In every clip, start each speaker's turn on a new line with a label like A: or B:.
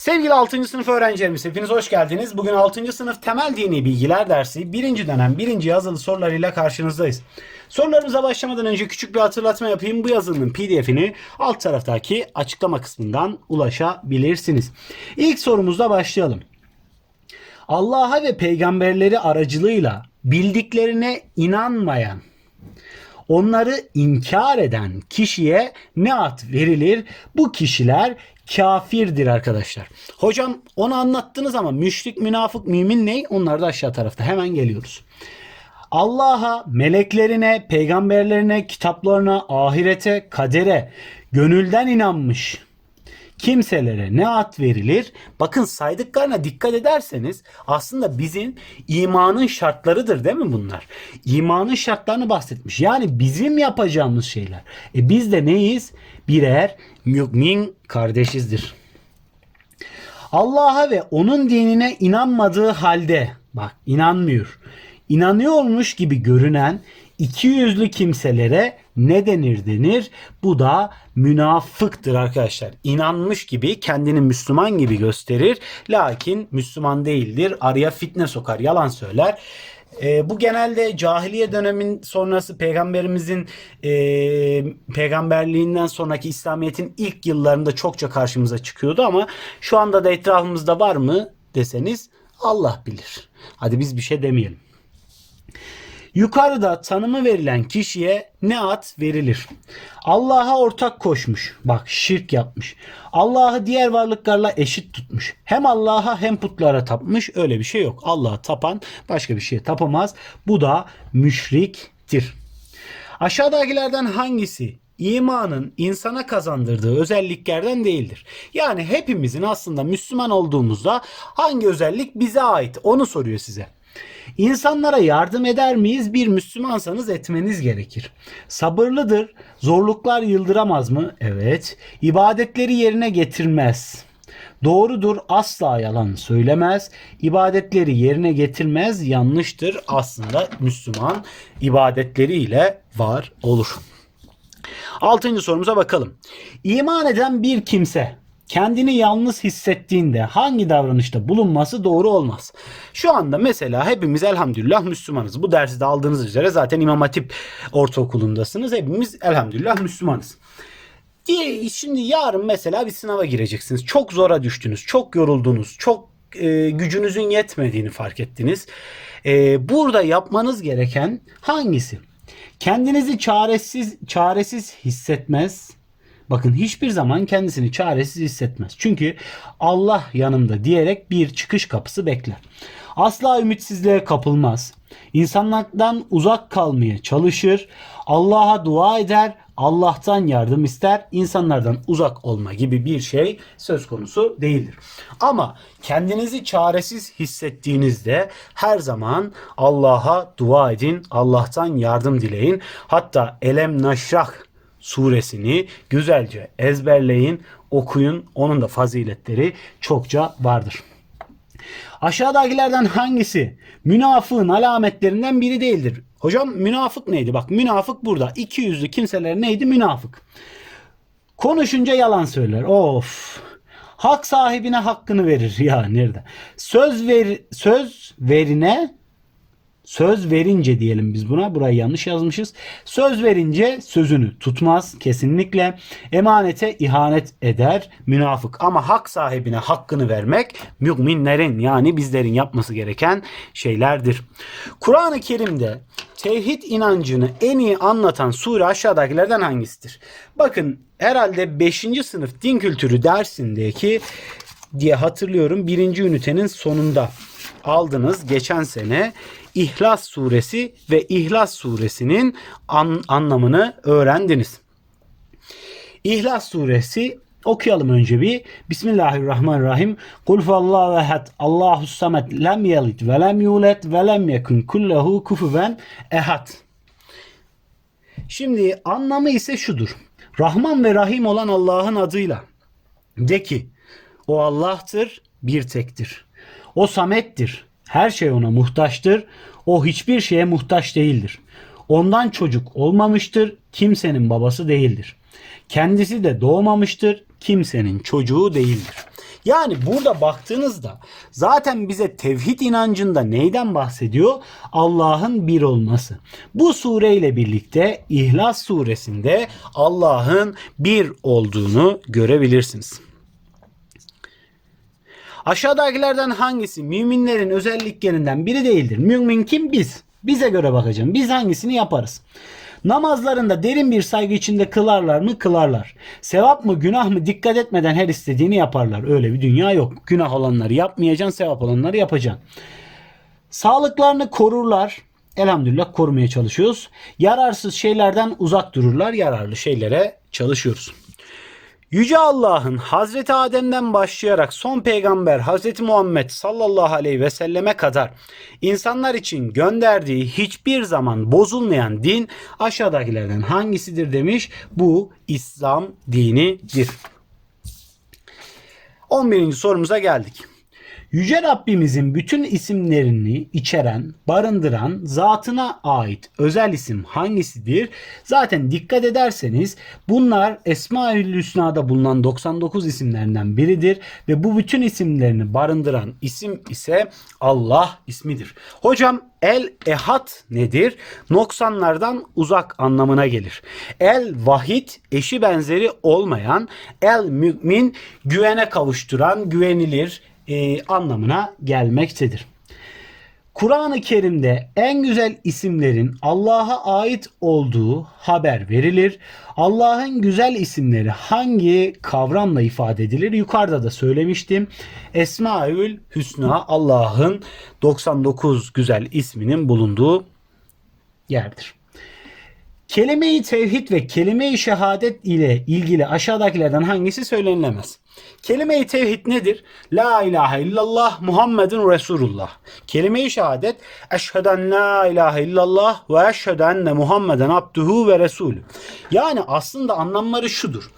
A: Sevgili 6. sınıf öğrencilerimiz hepiniz hoş geldiniz. Bugün 6. sınıf temel dini bilgiler dersi 1. dönem 1. yazılı sorularıyla karşınızdayız. Sorularımıza başlamadan önce küçük bir hatırlatma yapayım. Bu yazılının pdf'ini alt taraftaki açıklama kısmından ulaşabilirsiniz. İlk sorumuzla başlayalım. Allah'a ve peygamberleri aracılığıyla bildiklerine inanmayan onları inkar eden kişiye ne ad verilir? Bu kişiler kafirdir arkadaşlar. Hocam onu anlattınız ama müşrik, münafık, mümin ne? Onlar da aşağı tarafta. Hemen geliyoruz. Allah'a, meleklerine, peygamberlerine, kitaplarına, ahirete, kadere gönülden inanmış kimselere ne ad verilir? Bakın saydıklarına dikkat ederseniz aslında bizim imanın şartlarıdır değil mi bunlar? İmanın şartlarını bahsetmiş. Yani bizim yapacağımız şeyler. E biz de neyiz? Birer mümin kardeşizdir. Allah'a ve onun dinine inanmadığı halde bak inanmıyor. İnanıyormuş gibi görünen iki yüzlü kimselere ne denir denir? Bu da münafıktır arkadaşlar. İnanmış gibi kendini Müslüman gibi gösterir. Lakin Müslüman değildir. Araya fitne sokar, yalan söyler. E, bu genelde cahiliye dönemin sonrası peygamberimizin e, peygamberliğinden sonraki İslamiyet'in ilk yıllarında çokça karşımıza çıkıyordu ama şu anda da etrafımızda var mı deseniz Allah bilir. Hadi biz bir şey demeyelim. Yukarıda tanımı verilen kişiye ne ad verilir? Allah'a ortak koşmuş. Bak şirk yapmış. Allah'ı diğer varlıklarla eşit tutmuş. Hem Allah'a hem putlara tapmış. Öyle bir şey yok. Allah'a tapan başka bir şeye tapamaz. Bu da müşriktir. Aşağıdakilerden hangisi imanın insana kazandırdığı özelliklerden değildir. Yani hepimizin aslında Müslüman olduğumuzda hangi özellik bize ait onu soruyor size. İnsanlara yardım eder miyiz? Bir Müslümansanız etmeniz gerekir. Sabırlıdır. Zorluklar yıldıramaz mı? Evet. İbadetleri yerine getirmez. Doğrudur asla yalan söylemez. İbadetleri yerine getirmez yanlıştır. Aslında Müslüman ibadetleriyle var olur. Altıncı sorumuza bakalım. İman eden bir kimse kendini yalnız hissettiğinde hangi davranışta bulunması doğru olmaz. Şu anda mesela hepimiz elhamdülillah Müslümanız. Bu dersi de aldığınız üzere zaten İmam Hatip Ortaokulu'ndasınız. Hepimiz elhamdülillah Müslümanız. Diye şimdi yarın mesela bir sınava gireceksiniz. Çok zora düştünüz, çok yoruldunuz, çok e, gücünüzün yetmediğini fark ettiniz. E, burada yapmanız gereken hangisi? Kendinizi çaresiz çaresiz hissetmez. Bakın hiçbir zaman kendisini çaresiz hissetmez. Çünkü Allah yanımda diyerek bir çıkış kapısı bekler. Asla ümitsizliğe kapılmaz. İnsanlardan uzak kalmaya çalışır. Allah'a dua eder. Allah'tan yardım ister. insanlardan uzak olma gibi bir şey söz konusu değildir. Ama kendinizi çaresiz hissettiğinizde her zaman Allah'a dua edin. Allah'tan yardım dileyin. Hatta Elem Naşrah suresini güzelce ezberleyin, okuyun. Onun da faziletleri çokça vardır. Aşağıdakilerden hangisi münafığın alametlerinden biri değildir? Hocam münafık neydi? Bak münafık burada. İki yüzlü kimseler neydi? Münafık. Konuşunca yalan söyler. Of. Hak sahibine hakkını verir. Ya nerede? Söz ver söz verine Söz verince diyelim biz buna. Burayı yanlış yazmışız. Söz verince sözünü tutmaz kesinlikle. Emanete ihanet eder münafık. Ama hak sahibine hakkını vermek müminlerin yani bizlerin yapması gereken şeylerdir. Kur'an-ı Kerim'de tevhid inancını en iyi anlatan sure aşağıdakilerden hangisidir? Bakın herhalde 5. sınıf din kültürü dersindeki diye hatırlıyorum birinci ünitenin sonunda aldınız geçen sene İhlas suresi ve İhlas suresinin an, anlamını öğrendiniz. İhlas suresi okuyalım önce bir. Bismillahirrahmanirrahim. Kul fallahu ehad. Allahu samet. Lem yelid ve lem yulet ve lem yekun kullehu kufuven ehad. Şimdi anlamı ise şudur. Rahman ve Rahim olan Allah'ın adıyla. De ki o Allah'tır, bir tektir. O samettir. Her şey ona muhtaçtır. O hiçbir şeye muhtaç değildir. Ondan çocuk olmamıştır. Kimsenin babası değildir. Kendisi de doğmamıştır. Kimsenin çocuğu değildir. Yani burada baktığınızda zaten bize tevhid inancında neyden bahsediyor? Allah'ın bir olması. Bu sureyle birlikte İhlas suresinde Allah'ın bir olduğunu görebilirsiniz. Aşağıdakilerden hangisi müminlerin özelliklerinden biri değildir? Mümin kim? Biz. Bize göre bakacağım. Biz hangisini yaparız? Namazlarında derin bir saygı içinde kılarlar mı? Kılarlar. Sevap mı günah mı dikkat etmeden her istediğini yaparlar. Öyle bir dünya yok. Günah olanları yapmayacaksın, sevap olanları yapacaksın. Sağlıklarını korurlar. Elhamdülillah korumaya çalışıyoruz. Yararsız şeylerden uzak dururlar. Yararlı şeylere çalışıyoruz. Yüce Allah'ın Hazreti Adem'den başlayarak son peygamber Hazreti Muhammed sallallahu aleyhi ve selleme kadar insanlar için gönderdiği hiçbir zaman bozulmayan din aşağıdakilerden hangisidir demiş. Bu İslam dinidir. 11. sorumuza geldik. Yüce Rabbimizin bütün isimlerini içeren, barındıran zatına ait özel isim hangisidir? Zaten dikkat ederseniz bunlar Esma-ül Hüsna'da bulunan 99 isimlerinden biridir ve bu bütün isimlerini barındıran isim ise Allah ismidir. Hocam El Ehad nedir? Noksanlardan uzak anlamına gelir. El Vahid eşi benzeri olmayan, El Mümin güvene kavuşturan, güvenilir, e, anlamına gelmektedir. Kur'an-ı Kerim'de en güzel isimlerin Allah'a ait olduğu haber verilir. Allah'ın güzel isimleri hangi kavramla ifade edilir? Yukarıda da söylemiştim. Esmaül Hüsna Allah'ın 99 güzel isminin bulunduğu yerdir. Kelime-i tevhid ve kelime-i şehadet ile ilgili aşağıdakilerden hangisi söylenilemez? Kelime-i tevhid nedir? La ilahe illallah Muhammedun Resulullah. Kelime-i şehadet eşheden la ilahe illallah ve eşheden Muhammeden abduhu ve resulü. Yani aslında anlamları şudur.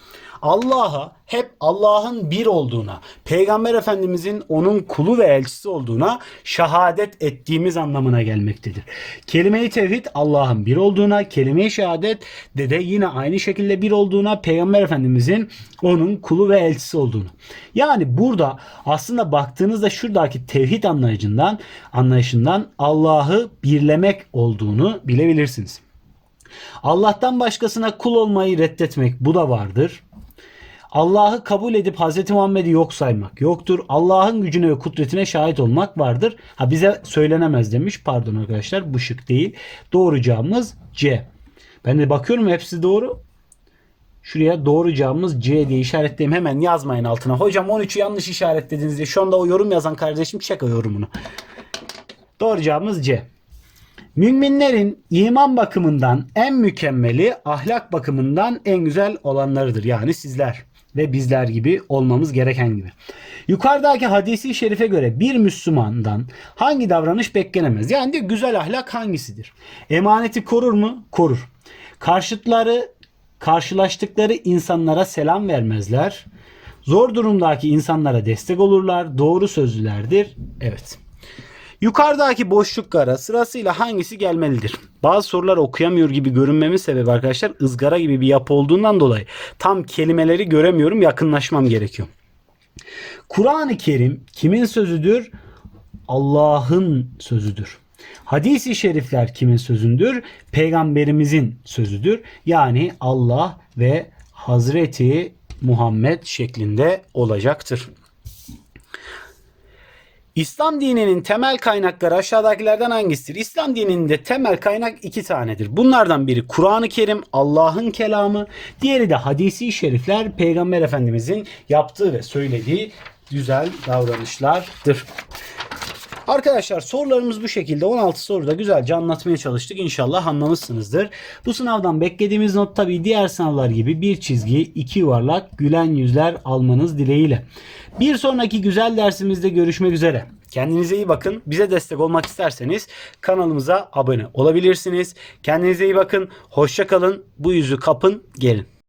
A: Allah'a hep Allah'ın bir olduğuna, Peygamber Efendimizin onun kulu ve elçisi olduğuna şehadet ettiğimiz anlamına gelmektedir. Kelime-i tevhid Allah'ın bir olduğuna, kelime-i şehadet de de yine aynı şekilde bir olduğuna, Peygamber Efendimizin onun kulu ve elçisi olduğunu. Yani burada aslında baktığınızda şuradaki tevhid anlayışından, anlayışından Allah'ı birlemek olduğunu bilebilirsiniz. Allah'tan başkasına kul olmayı reddetmek bu da vardır. Allah'ı kabul edip Hz. Muhammed'i yok saymak yoktur. Allah'ın gücüne ve kudretine şahit olmak vardır. Ha bize söylenemez demiş. Pardon arkadaşlar bu şık değil. Doğru cevabımız C. Ben de bakıyorum hepsi doğru. Şuraya doğru cevabımız C diye işaretleyeyim. Hemen yazmayın altına. Hocam 13'ü yanlış işaretlediniz diye. Şu anda o yorum yazan kardeşim çek o yorumunu. Doğru cevabımız C. Müminlerin iman bakımından en mükemmeli, ahlak bakımından en güzel olanlarıdır. Yani sizler ve bizler gibi olmamız gereken gibi. Yukarıdaki hadisi şerife göre bir Müslümandan hangi davranış beklenemez? Yani diyor güzel ahlak hangisidir? Emaneti korur mu? Korur. Karşıtları, karşılaştıkları insanlara selam vermezler. Zor durumdaki insanlara destek olurlar. Doğru sözlülerdir. Evet. Yukarıdaki boşluklara sırasıyla hangisi gelmelidir? Bazı sorular okuyamıyor gibi görünmemin sebebi arkadaşlar ızgara gibi bir yapı olduğundan dolayı tam kelimeleri göremiyorum yakınlaşmam gerekiyor. Kur'an-ı Kerim kimin sözüdür? Allah'ın sözüdür. Hadis-i şerifler kimin sözüdür? Peygamberimizin sözüdür. Yani Allah ve Hazreti Muhammed şeklinde olacaktır. İslam dininin temel kaynakları aşağıdakilerden hangisidir? İslam dininde temel kaynak iki tanedir. Bunlardan biri Kur'an-ı Kerim, Allah'ın kelamı. Diğeri de hadisi şerifler, Peygamber Efendimizin yaptığı ve söylediği güzel davranışlardır. Arkadaşlar sorularımız bu şekilde 16 soruda güzelce anlatmaya çalıştık. İnşallah anlamışsınızdır. Bu sınavdan beklediğimiz not tabii diğer sınavlar gibi bir çizgi, iki yuvarlak, gülen yüzler almanız dileğiyle. Bir sonraki güzel dersimizde görüşmek üzere. Kendinize iyi bakın. Bize destek olmak isterseniz kanalımıza abone olabilirsiniz. Kendinize iyi bakın. Hoşça kalın. Bu yüzü kapın gelin.